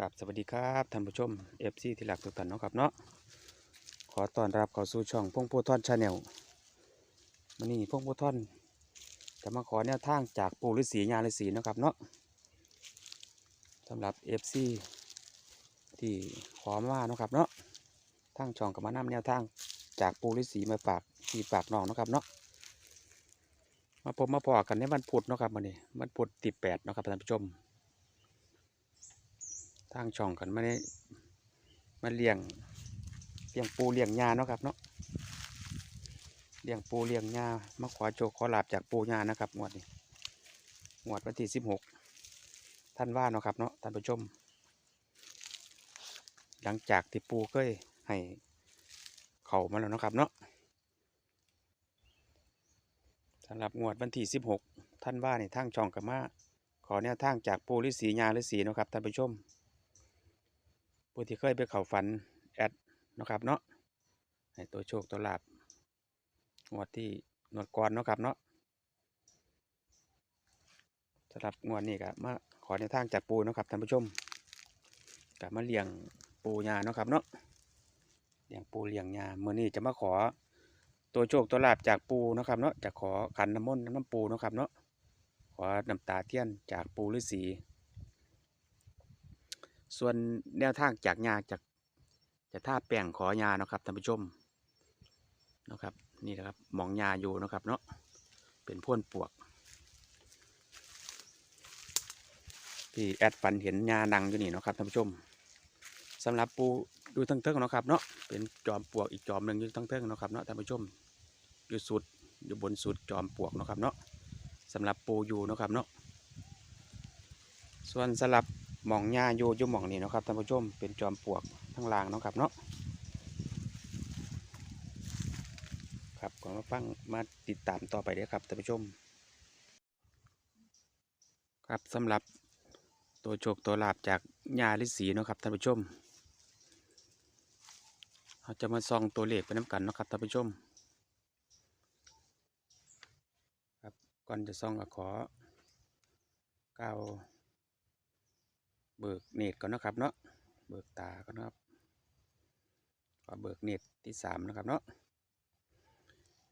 ครับสวัสดีครับท่านผู้ชม FC ที่หลักทุกท่านเนาะครับเนาะขอต้อนรับเข้าสู่ช่องพงโพทอนชาแนลวันนี้พงโพทอนจะมาขอแนวทางจากปู่ฤาษีญาฤาษีเนาะครับเนาะสำหรับ FC ที่ขอมาเนาะครับเนาะทางช่องกับมานำแนวทางจากปู่ฤาษีมาฝากที่ฝากน้องเนาะครับเนาะมาพบมาพอกันในวันพุธเนาะครับวันนี้วันพุธที่แปดเนาะครับท่านผู้ชม ทางช่องกันไม่ได้มาเลี้ยงเลี้ยงปูเลี้ยงยาเนาะครับเนาะเลี้ยงปูเลี้ยงยามาขอโจกขอลาบจากปูยานะครับงวดนี้งวดวันที่สิบหกท่านว่าเนาะครับเนาะท่านผู้ชม หลังจากที่ปูเคยให้เข่ามาแล้วเนาะครับเนาะสำหรับงวดวันที่สิบหกท่านว่าในทางช่องกับมาขอแนวทางจากปูฤาษียาฤาษีเนาะครับท่านผู้ชม ผู้ที่เคยไปเข้าฝันแอดนะครับเนาะให้ตัวโชคตัวลาบงวดที่นวดก่อนนะครับเนาะสำหรับงวดนี้ก็มาขอในทางจากปูนะครับท่านผู้ชมก็มาเลี้ยงปูยาเนาะครับเนาะเลี้ยงปูเลี้ยงยาเมื่อนี้จะมาขอตัวโชคตัวลาบจากปูนะครับเนาะจะขอขันน้ำมนต์น้ำปูนะครับเนาะขอน้ำตาเทียนจากปูฤาษี ส่วนแนวทางจากยาจากจะท่าแป้งขอยาเนาะครับท่านผู้ชมเนาะครับนี่นะครับหมองยาอยู่เนาะครับเนาะเป็นพ่นปวก ที่แอดฟันเห็นยานังอยู่นี่เนาะครับท่านผู้ชมสำหรับปูดูทั้งเทิงเนาะครับเนาะเป็นจอมปวกอีกจอมหนึ่งอยู่ทั้งเทิงเนาะครับเนาะท่านผู้ชมอยู่สุดอยู่บนสุดจอมปวกเนาะครับเนาะสำหรับปูอยู่เนาะครับเนาะส่วนสำหรับ หมองหญ้าอยู่อยู่หมองนี้เนะครับท่านผู้ชมเป็นจอมปลวกทั้งล่างนะครับเนาะครับก็มาฟังมาติดตามต่อไปเด้ครับท่านผู้ชม ครับสำหรับตัวโชคตัวลาบจากหญ้าฤาษีนะครับท่านผู้ชมเราจะมาส่องตัวเลขไปน้ำกันนะครับท่านผู้ชมครับก่อนจะส่องก็ขอกล่าว เบิกเนตรก่อนนะครับเนาะเบิกตาก่อนนะครับขอเบิกเนตรที่สามนะครับเนาะ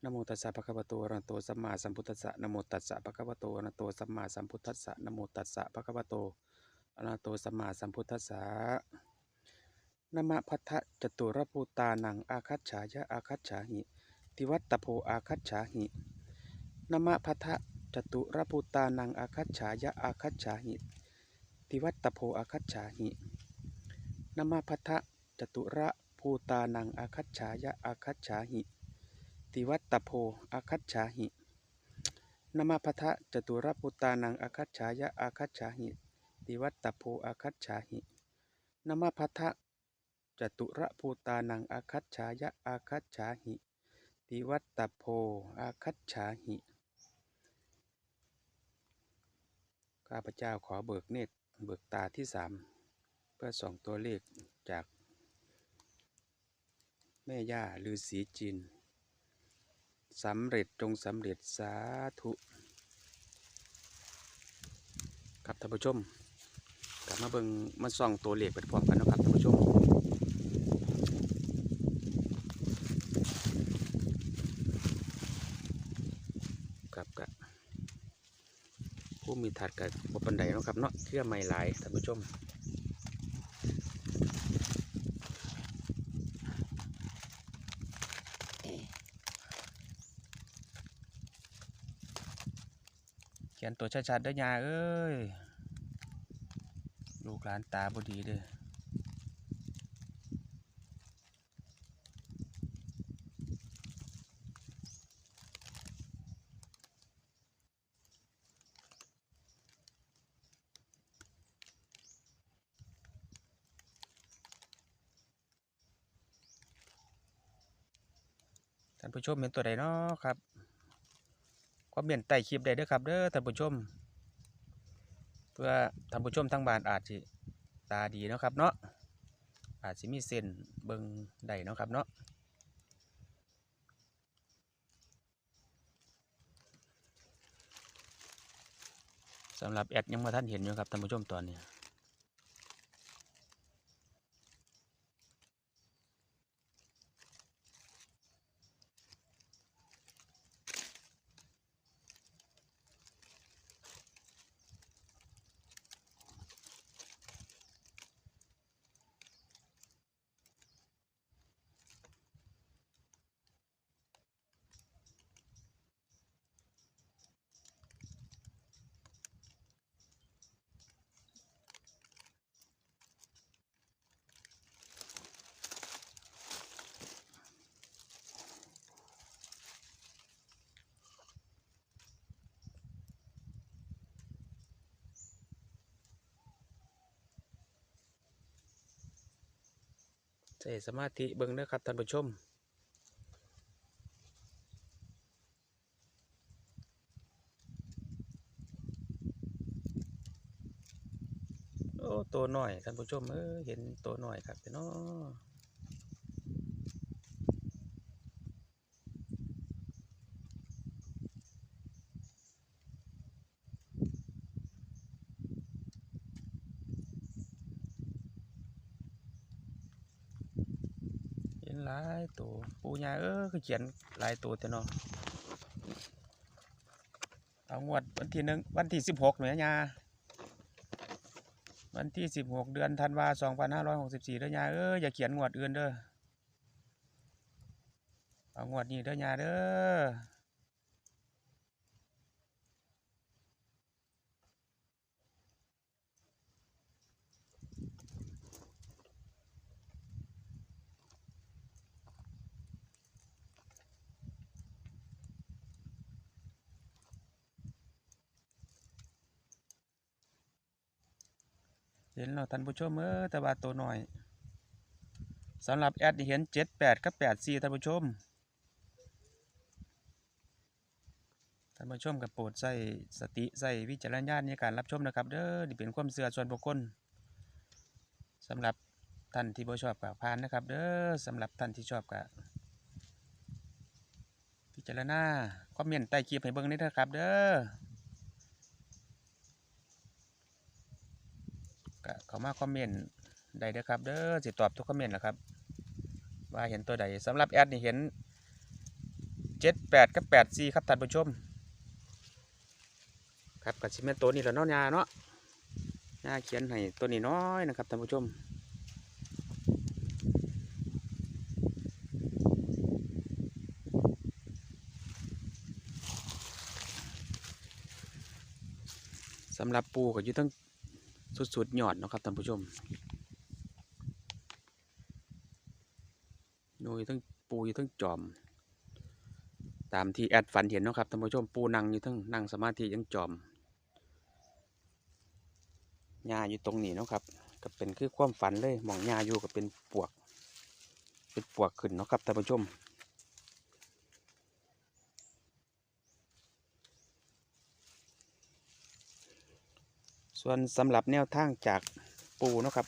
นโมตัสสะภะคะวะโตอะระหะโตสัมมาสัมพุทธัสสะนโมตัสสะภะคะวะโตอะระหะโตสัมมาสัมพุทธัสสะนโมตัสสะภะคะวะโตอะระหะโตสัมมาสัมพุทธัสสะนมะพัทธะจตุรภูตานังอาคัจฉายะอาคัจฉาหิติวัตตโพอาคัจฉาหินมะพัทธะจตุรภูตานังอาคัจฉายะอาคัจฉาหิ ติวัตตโพอาคัจฉาหินามาพัทธะจตุระภูตานังอาคัจฉายะอาคัจฉาหิ ติวัตตโพอาคัจฉาหินามาพัทธะจตุระภูตานังอาคัจฉายะอาคัจฉาหิ ติวัตตโพอาคัจฉาหินามาพัทธะจตุระภูตานังอาคัจฉายะอาคัจฉาหิ ติวัตตโพอาคัจฉาหิ ข้าพเจ้าขอเบิกเนตร เบิกตาที่สามเพื่อส่องตัวเลขจาก แม่ย่าลือสีจีนสำเร็จจงสำเร็จสาธุครับท่านผู้ชมกลับมาเบิงมาส่องตัวเลขไปพร้อมกันนะครับท่านผู้ชมครับกับีถัดกับบปันไดเนาะครับเนาะเชื่อไม่หลายท่านผู้ชมเขียนตัวชัดๆด้อยาเอ้ย ลูกหลานตาบดีเด้อานผู้ชมเห็นตัวใดเนาะครับคอมเมนต์ใต้คลิปได้เด้อครับเด้อท่านผู้ชม เพื่อท่านผู้ชมทั้งบ้านอาจสิตาดีเนาะครับเนาะอาจสิมีเส้นเบิงได้เนาะครับเนาะสำหรับแอดยังมาท่านเห็นอยู่ครับท่านผู้ชมตอนนี้ ใส่สมาธิเบิ้งเด้อครับท่านผู้ชม โอ้ตัวหน่อยท่านผู้ชมเออเห็นตัวหน่อยครับพี่น้องเห็นหลาย ตัวปูยาเออคือเขียนลายตัวแต่เนาะเอางวดวันที่หนึ่งวันที่สิบหกเนี่ยยาวันที่สิบหกเดือนธันวาสองพันห้าร้อยหกสิบสี่เด้อยาเอออย่าเขียนงวดอื่นเด้อเอางวดนี้เด้อยาเด้อ เห็นเราท่านผู้ชมเออแต่ว่าตัวหน่อยสำหรับแอดนี่เห็น78กับ84ท่านผู้ชมท่านผู้ชมกับโปรดใส่สติใส่วิจารณญาณในการรับชมนะครับเด้อนี่เป็นความเสื่อส่วนบุคคลสำหรับท่านที่บ่ชอบกับพานนะครับเด้อสำหรับท่านที่ชอบกับพิจารณาคอมเมนต์ใต้คลิปให้เบิ่งนี่เด้อครับเด้อ เข้ามาคอมเมนต์ได้เด้อครับเด้อสิตอบทุกคอมเมนต์แหละครับ ว่าเห็นตัวใดสำหรับแอดนี่เห็นเจ็ดแปดกับแปดสี่ครับท่านผู้ชม ครับกับชิเมนตัวนี้แหละเนาะยาเนาะยาเขียนให้ตัวนี้น้อยนะครับท่านผู้ชมสำหรับปูก็อยู่ทั้ง สุดๆยอดนะครับท่านผู้ชมโดยทั้งปูอยู่ทั้งจอม ตามที่แอดฝันเห็นนะครับท่านผู้ชมปูนั่งอยู่ทั้งนั่งสมาธิยังจอมหญ้าอยู่ตรงนี้นะครับก็เป็นคือความฝันเลยมองหญ้าอยู่ก็เป็นปวก เป็นปวกขึ้นนะครับท่านผู้ชม ส่วนสำหรับแนวทางจากปูเนาะครับ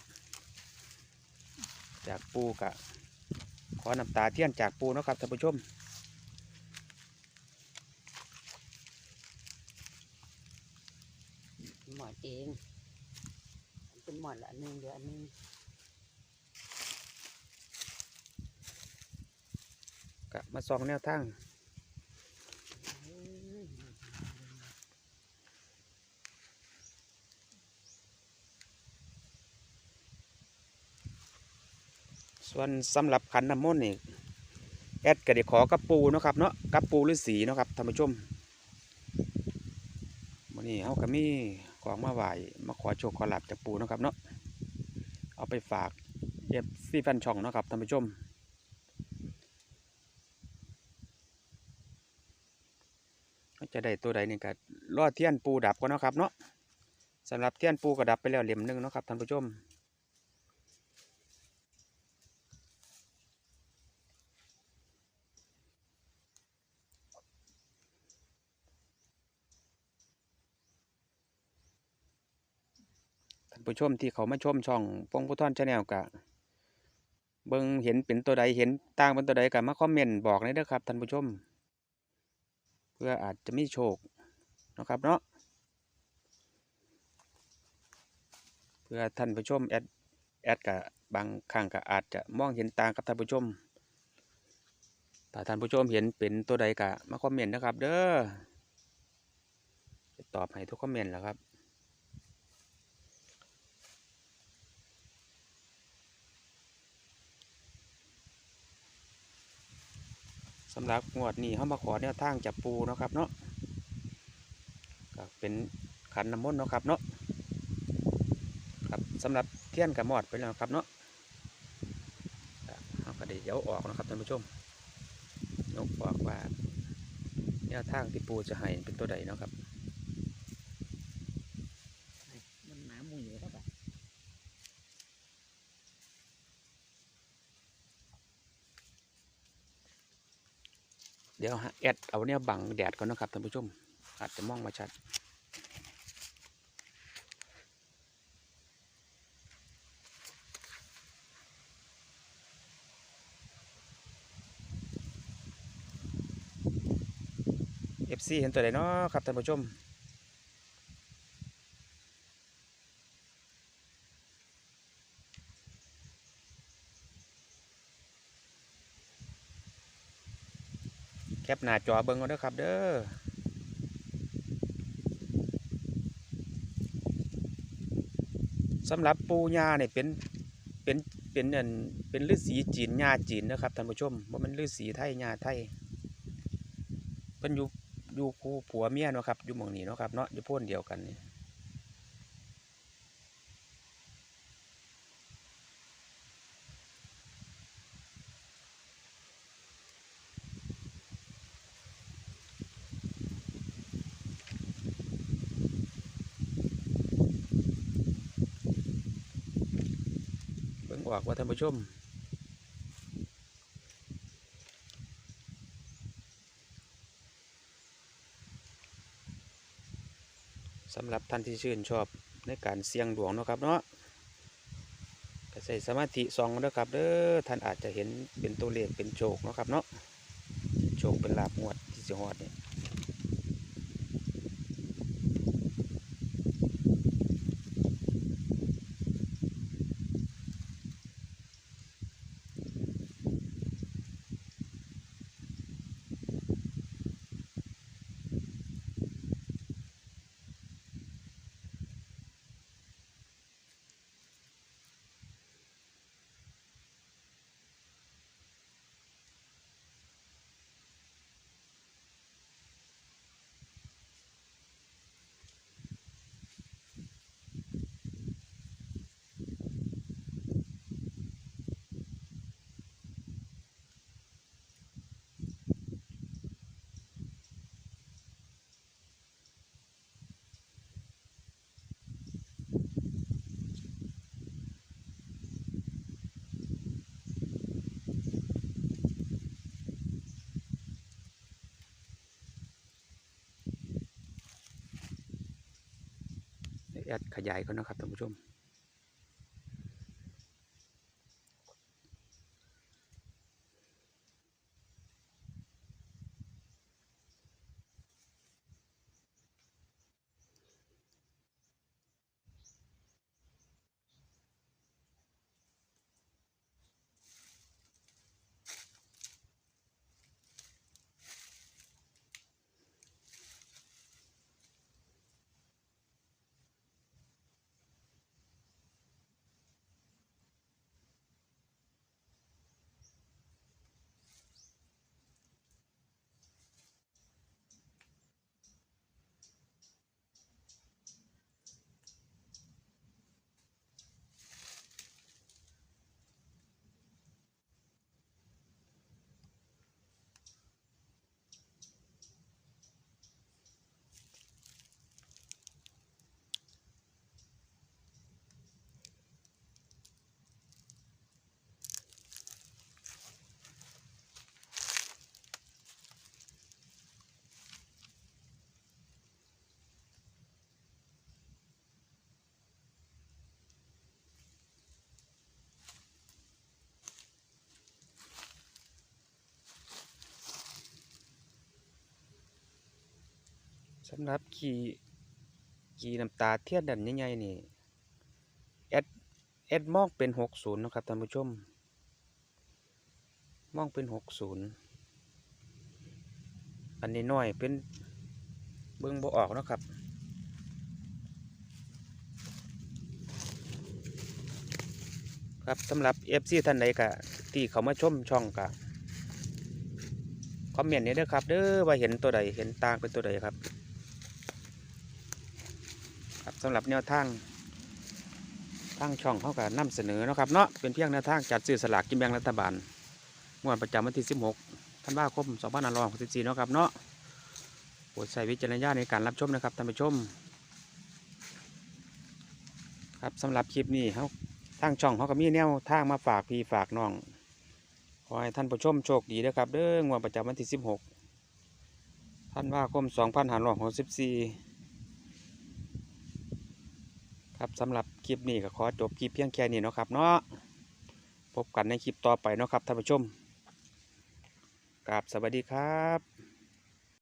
จากปูกะขอน้ำตาเทียนจากปูเนาะครับท่านผู้ชมหมอนเองเป็นหมอนละอันหนึงเดี๋ยวอันหนึงกะมาซองแนวทาง เอ้ย ส่วนสำหรับขันน้ำมนต์นี่แอดก็ได้ขอกับปูนะครับเนาะกับปูฤาษีนะครับท่านผู้ชมวันนี้เขาก็มีของมาไหวมาขอโชคขอหลาบจากปูนะครับเนาะเอาไปฝากเอฟซีแฟนช่องนะครับท่านผู้ชมจะได้ตัวใดนี่ก็รอเทียนปูดับก่อนนะครับเนาะสำหรับเทียนปูก็ดับไปแล้วเหลี่ยมหนึงนะครับท่านผู้ชม ผู้ชมที่เขามาชมช่องปงพุท่อนชาแนลกะเบิ่งเห็นเป็นตัวใดเห็นต่างเป็นตัวใดกะมาคอมเมนต์บอกเลยเด้อครับท่านผู้ชม เพื่ออาจจะไมีโชคนะครับเนาะเพื่อท่านผู้ชมแอดแอดกะบางครั้งกะอาจจะมองเห็นต่างกับท่านผู้ชมถ้าท่านผู้ชมเห็นเป็นตัวใดกะมาคอมเมนต์นะครับ เด้อจะตอบให้ทุกคอมเมนต์แหละครับ สำหรับงวดนี้เขามาขอแนวทางจับปูเนาะครับเนาะก็เป็นขันน้ำมนต์เนาะครับเนาะครับสำหรับเทียนกับมอดไปแล้วครับเนาะเอากระเดี๋ยวออกนะครับท่านผู้ชมนกบอกว่าแนวทางที่ปูจะให้เป็นตัวใดเนาะครับ เดี๋ยวฮะแอดเอาเนี่ยบังแดดก่อนนะครับท่านผู้ชม อาจจะมองมาชัด FC เห็นตัวไหนเนาะครับท่านผู้ชม ปหน้าจอเบิ่งเอนเด้อครับ เด้อสำหรับปูญาเนี่ยเป็นเป็นเป็นอันเป็นฤาษีจีนญาจีนนะครับท่านผู้ชมว่ามันฤาษีไทยญาไทยเป็นอยู่อยู่คู่ผัวเมียเนาะครับอยู่หมองนี้เนาะครับเนาะอยู่พ้นเดียวกันนี่ ออกว่าท่านผู้ชม สำหรับท่านที่ชื่นชอบในการเสี่ยงดวงเนาะครับเนาะก็ใส่สมาธิสองเด้อครับเด้อท่านอาจจะเห็นเป็นตัวเลขเป็นโชคนะครับเนาะโชคเป็นลาบงวดที่สิฮอดเนี่ แอดขยายก่อนนะครับท่านผู้ชม สำหรับขี่ขี่น้ำตาเทียนดันใหญ่ๆนี่แอดแอดมองเป็นหกศูนย์นะครับท่านผู้ชม มองเป็นหกศูนย์อันนี้น้อยเป็นเบิ้องบ่ออกนะครับครับสำหรับเอฟซีท่านใดกะที่เขามาชมช่องกะคอมเมนต์นี้เด้อครับเด้อว่าเห็นตัวใดเห็นต่างเป็นตัวใดครับ สำหรับแนวทางทางช่องเขาก็นำเสนอนะครับเนาะเป็นเพียงแนวทางจัดซื้อสลากกินแบ่งรัฐบาลงวดประจำวันที่ 16ธันวาคม2564เนาะครับเนาะโปรดใช้วิจารณญาณในการรับชมนะครับท่านผู้ชม ครับสำหรับคลิปนี้เขาทางช่องเขาก็มีแนวทางมาฝากพี่ฝากน้องขอให้ท่านผู้ชมโชคดีนะครับเด้องวดประจำวันที่ 16ธันวาคม 2564 ครับสำหรับคลิปนี้ก็ขอจบคลิปเพียงแค่นี้เนาะครับเนาะพบกันในคลิปต่อไปเนาะครับท่านผู้ชมกราบสวัสดีครับ